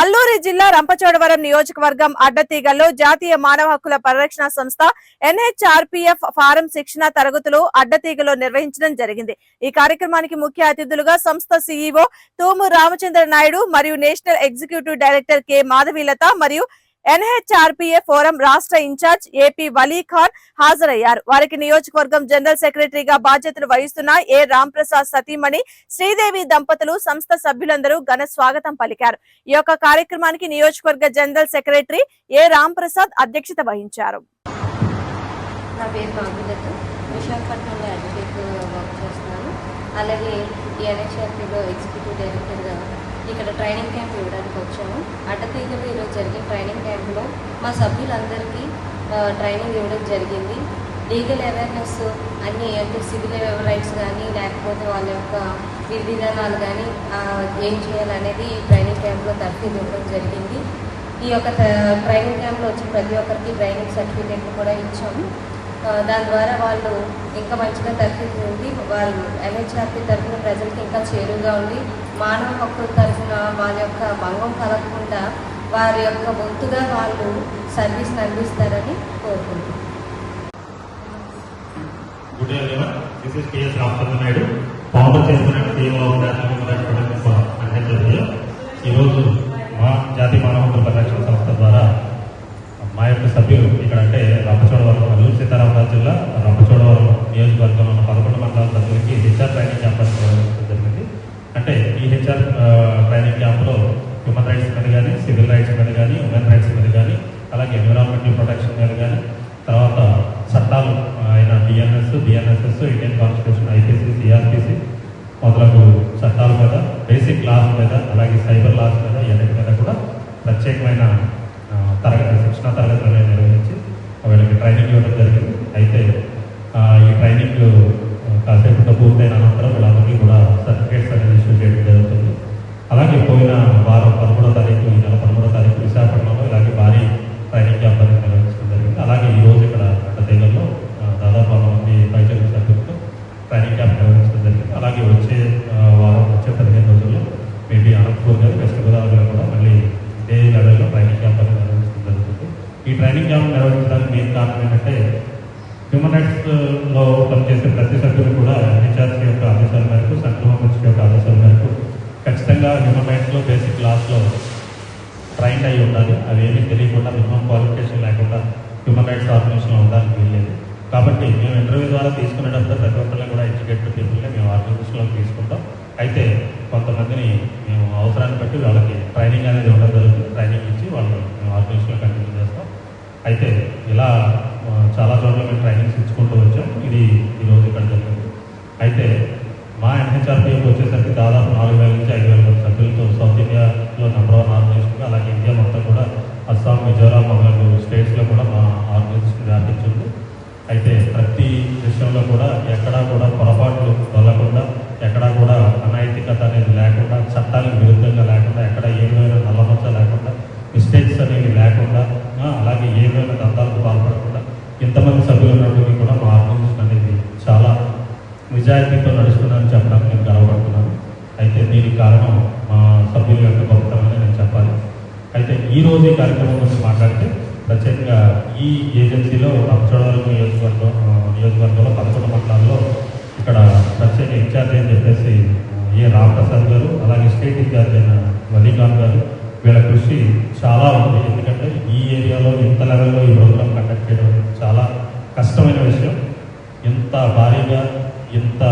అల్లూరి జిల్లా రంపచోడవరం నియోజకవర్గం అడ్డతీగల్లో జాతీయ మానవ హక్కుల పరిరక్షణ సంస్థ ఎన్హెచ్ఆర్పిఎఫ్ ఫారం శిక్షణ తరగతులు అడ్డతీగలో నిర్వహించడం జరిగింది. ఈ కార్యక్రమానికి ముఖ్య అతిథులుగా సంస్థ సీఈఓ తూము రామచంద్ర నాయుడు మరియు national executive director K Madhavilatha మరియు ఎన్హెచ్ఆర్పిఎఫ్ ఫోరం రాష్ట్ర ఇన్ఛార్జ్ ఏపీ వలీ ఖాన్ హాజరయ్యారు. వారికి నియోజకవర్గం జనరల్ సెక్రటరీగా బాధ్యతలు వహిస్తున్న ఏ రాంప్రసాద్ సతీమణి శ్రీదేవి దంపతులు సంస్థ సభ్యులందరూ ఘన స్వాగతం పలికారు. ఈ యొక్క కార్యక్రమానికి నియోజకవర్గ జనరల్ సెక్రటరీ ఏ రాంప్రసాద్ అధ్యక్షత వహించారు. విశాఖపట్నంలో అడ్వకేట్ వర్క్ చేస్తున్నాను. అలాగే ఈ ఎన్హెచ్ఆర్పీలో ఎగ్జిక్యూటివ్ డైరెక్టర్గా ఇక్కడ ట్రైనింగ్ క్యాంప్ ఇవ్వడానికి వచ్చాము అడ్డతీగలు ఈరోజు జరిగిన ట్రైనింగ్ క్యాంప్లో మా సభ్యులందరికీ ట్రైనింగ్ ఇవ్వడం జరిగింది. లీగల్ అవేర్నెస్ అన్ని అంటే సివిల్ రైట్స్ కానీ లేకపోతే వాళ్ళ యొక్క విధి విధానాలు కానీ ఏం చేయాలనేది ఈ ట్రైనింగ్ క్యాంప్లో తరఫీ ఇవ్వడం జరిగింది. ఈ యొక్క ట్రైనింగ్ క్యాంప్లో వచ్చిన ప్రతి ఒక్కరికి ట్రైనింగ్ సర్టిఫికేట్ కూడా ఇచ్చాము. దాని ద్వారా వాళ్ళు ఇంకా మంచిగా తరఫీ వాళ్ళు ఎన్హెచ్ఆర్పి తరఫున ప్రజలకి ఇంకా చేరువుగా ఉండి మానవ హక్కుల తరఫున వాళ్ళ యొక్క భంగం కలగకుండా వారి యొక్క వంతుగా వాళ్ళు సర్వీస్ అందిస్తారని కోరుకుంటున్నాను good this is Ramachandra Naidu founder team of national human rights protection for అంటెంజర్ ఈరోజు మా జాతీయ మానవ హక్కుల పరిరక్షణ సంస్థ ద్వారా మా యొక్క సభ్యులు ఇక్కడ అంటే రంపచోడవరం అల్లూరు సీతారామరాజు జిల్లా రంపచోడవరం నియోజకవర్గంలో ఉన్న పదకొండు మండలాల సభ్యులకి హెచ్ఆర్ ట్రైనింగ్ క్యాంప్ నిర్వహించడం జరిగింది అంటే ఈ హెచ్ఆర్ ట్రైనింగ్ క్యాంప్లో హ్యూమన్ రైట్స్ మీద కానీ సివిల్ రైట్స్ మీద కానీ ఉమెన్ రైట్స్ మీద కానీ అలాగే ఎన్విరాన్మెంటల్ ప్రొటెక్షన్ మీద కానీ తర్వాత చట్టాలు ఆయన BNS DNS DNSS Indian constitution IPC CrPC మొదలగు చట్టాల మీద బేసిక్ లాస్ మీద అలాగే సైబర్ లాస్ మీద ఇవన్నిటి మీద కూడా ప్రత్యేకమైన ఆ, తరగతి శిక్షణ తరగతులు అనేవి నిర్వహించి వీళ్ళకి ట్రైనింగ్ ఇవ్వడం జరిగింది అయితే ఆ, ఈ ట్రైనింగ్ ఆ, కాసేపట్లో పూర్తయిన అనంతరం వీళ్ళందరికీ కూడా సర్టిఫికేట్స్ అనేది ఇష్యూ చేయడం జరుగుతుంది అలాగే పోయిన వారం పదమూడో తారీఖు ఈ నెల పదమూడో తారీఖు విశాఖపట్నంలో ఇలాగే భారీ ట్రైనింగ్ క్యాంప్ అనేది నిర్వహించడం జరిగింది అలాగే ఈ రోజు ఇక్కడ అడ్డతీగల్లో ఆ, దాదాపు వంద మంది పైచల సభ్యులతో ట్రైనింగ్ క్యాంప్ నిర్వహించడం జరిగింది అలాగే వచ్చే ఆ, వారం వచ్చే పదిహేను రోజుల్లో మేబీ అనంతపూర్ గారు వెస్ట్ గోదావరిలో కూడా మళ్ళీ ఇదే లెవెల్లో ట్రైనింగ్ క్యాంప్ అనేది నిర్వహించడం జరుగుతుంది ఈ ట్రైనింగ్ క్యాంప్ నిర్వహించడానికి మెయిన్ కారణం ఏంటంటే హ్యూమన్ రైట్స్లో uh, పనిచేసే ప్రతి సభ్యులు కూడా హెచ్ఆర్సీ యొక్క ఆదేశాల మేరకు సెంట్రల్ హోమ్ యొక్క ఆదేశాల మేరకు ఖచ్చితంగా హ్యూమన్ రైట్స్లో బేసిక్ క్లాస్లో ట్రైన్ అయి ఉండాలి. అవి ఏమీ తెలియకుండా మినిమం క్వాలిఫికేషన్ లేకుండా హ్యూమన్ రైట్స్ ఆర్గనైజేషన్లో ఉండడానికి వీల్లేదు. కాబట్టి మేము ఇంటర్వ్యూ ద్వారా తీసుకునేటప్పుడు ప్రతి ఒక్కరిని కూడా ఎడ్యుకేటెడ్ పీపుల్ని మేము ఆర్గనైజేషన్లో తీసుకుంటాం. అయితే కొంతమందిని మేము అవసరాన్ని బట్టి వాళ్ళకి ట్రైనింగ్ అనేది ఇవ్వడం జరుగుతుంది. ట్రైనింగ్ ఇచ్చి వాళ్ళు మేము ఆర్గనైజేషన్లో కంటిన్యూ చేస్తాం. అయితే ఇలా చాలా చోట్ల మేము ట్రైనింగ్స్ ఇచ్చుకుంటూ వచ్చాం. ఇది ఈరోజు ఇక్కడ జరిగింది. అయితే మా ఎన్హెచ్ఆర్పీఎఫ్ వచ్చేసరికి దాదాపు నాలుగు వేల నుంచి ఐదు వేల మంది సభ్యులతో సౌత్ ఇండియాలో నెంబర్ వన్ ఆర్గనైజేషన్ అలాగే ఇండియా మొత్తం కూడా అస్సాం మిజోరాం నిజాయితీతో నడుస్తుందని చెప్పడానికి నేను గర్వపడుతున్నాను. అయితే దీనికి కారణం మా సభ్యుల యొక్క గొప్పతనమని నేను చెప్పాలి. అయితే ఈ రోజు ఈ కార్యక్రమం గురించి మాట్లాడితే ప్రత్యేకంగా ఈ ఏజెన్సీలో రంచోడవరం నియోజకవర్గం నియోజకవర్గంలో పదకొండు మండలాల్లో ఇక్కడ ప్రత్యేక ఇన్ఛార్జ్ అని చెప్పేసి ఏ రామప్రసాద్ గారు అలాగే స్టేట్ ఇన్ఛార్జ్ అయిన వలీఖాన్ గారు వీళ్ళ కృషి చాలా ఉంది. ఎందుకంటే ఈ ఏరియాలో ఇంత లెవెల్లో ఈ ప్రోగ్రామ్ కండక్ట్ చేయడం చాలా కష్టమైన విషయం. ఇంత భారీగా ఇంత